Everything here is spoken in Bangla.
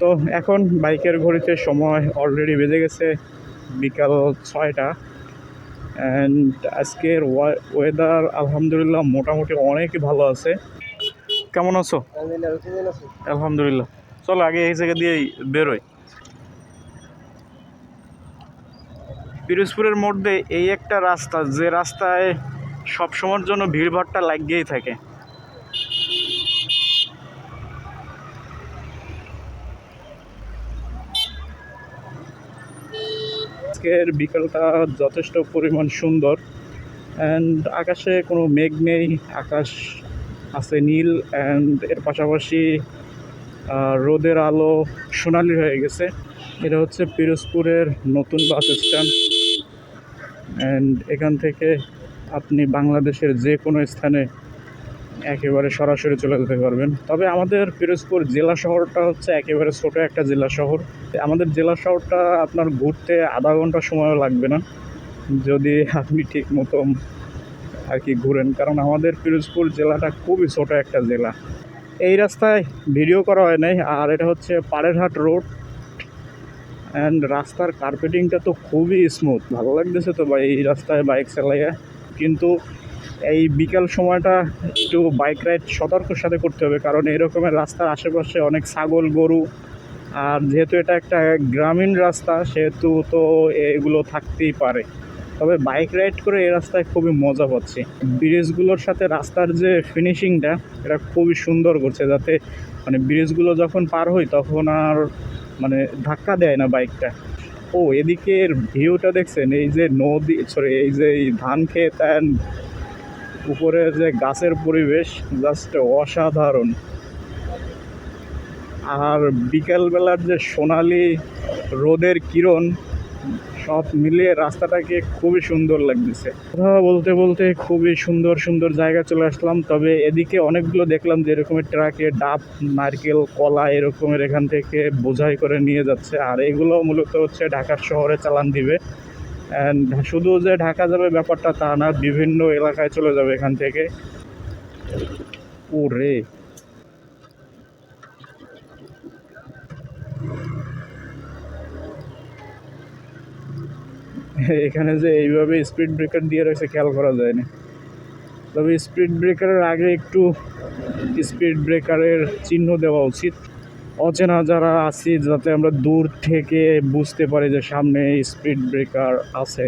তো এখন বাইকের ঘড়িতে সময় অলরেডি বেজে গেছে বিকাল ছয়টা। অ্যান্ড আজকের ওয়েদার আলহামদুলিল্লাহ মোটামুটি অনেকই ভালো আছে। কেমন আছো? আলহামদুলিল্লাহ। চলো আগে এই জায়গা দিয়েই বেরোয় পিরোজপুরের মধ্যে এই একটা রাস্তা, যে রাস্তায় সবসময়ের জন্য ভিড়ভাড়টা লাগিয়েই থাকে। আজকের বিকালটা যথেষ্ট পরিমাণ সুন্দর। অ্যান্ড আকাশে কোনো মেঘ নেই, আকাশ আছে নীল অ্যান্ড এর পাশাপাশি রোদের আলো সোনালি হয়ে গেছে। এটা হচ্ছে পিরোজপুরের নতুন বাস স্ট্যান্ড। অ্যান্ড এখান থেকে আপনি বাংলাদেশের যে কোনো স্থানে একেবারে সরাসরি চলে যেতে পারবেন। তবে আমাদের পিরোজপুর জেলা শহরটা হচ্ছে একেবারে ছোট একটা জেলা শহর। আমাদের জেলা শহরটা আপনার ঘুরতে আধা ঘণ্টা সময়ও লাগবে না। যদি আপনি ঠিক মতো আর কি ঘুরেন, কারণ আমাদের পিরোজপুর জেলাটা খুবই ছোট একটা জেলা। এই রাস্তায় ভিডিও করা হয় নাই, আর এটা হচ্ছে পাড়েরহাট রোড। অ্যান্ড রাস্তার কার্পেটিংটা তো খুবই স্মুথ ভালো লাগতেছে তো ভাই এই রাস্তায় বাইক চালাইয়া। কিন্তু এই বিকাল সময়টা একটু বাইক রাইড সতর্কের সাথে করতে হবে, কারণ এরকমের রাস্তার আশেপাশে অনেক ছাগল, গরু, আর যেহেতু এটা একটা গ্রামীণ রাস্তা, সেহেতু তো এগুলো থাকতেই পারে। তবে বাইক রাইড করে এই রাস্তায় খুবই মজা পাচ্ছি। ব্রিজগুলোর সাথে রাস্তার যে ফিনিশিংটা এটা খুবই সুন্দর করছে, যাতে মানে ব্রিজগুলো যখন পার হই, তখন আর মানে ধাক্কা দেয় না বাইকটা ও, এদিকের ভিউটা দেখছেন? এই যে নদী সরি এই যে ধান ক্ষেত অ্যান্ড উপরে যে গাছের পরিবেশ জাস্ট অসাধারণ। আর বিকেলবেলার যে সোনালি রোদের কিরণ, সব মিলিয়ে রাস্তাটাকে খুবই সুন্দর লাগতেছে। কথা বলতে বলতে খুবই সুন্দর সুন্দর জায়গা চলে আসলাম, তবে এদিকে অনেকগুলো দেখলাম যে এরকমের ট্রাকে ডাব, নারকেল, কলা এরকমের এখান থেকে বোঝাই করে নিয়ে যাচ্ছে। আর এগুলো মূলত হচ্ছে ঢাকার শহরে চালান দিবে। শুধু যে ঢাকা যাবে ব্যাপারটা তা না, বিভিন্ন এলাকায় চলে যাবে এখান থেকে। ও রে এখানে যে এইভাবে স্পিড ব্রেকার দিয়ে রয়েছে, খেয়াল করা যায়নি। তবে স্পিড ব্রেকারের আগে একটু স্পিড ব্রেকারের চিহ্ন দেওয়া উচিত। অচেনা যারা আছি যাতে আমরা দূর থেকে বুঝতে পারি যে সামনে স্পিড ব্রেকার আছে।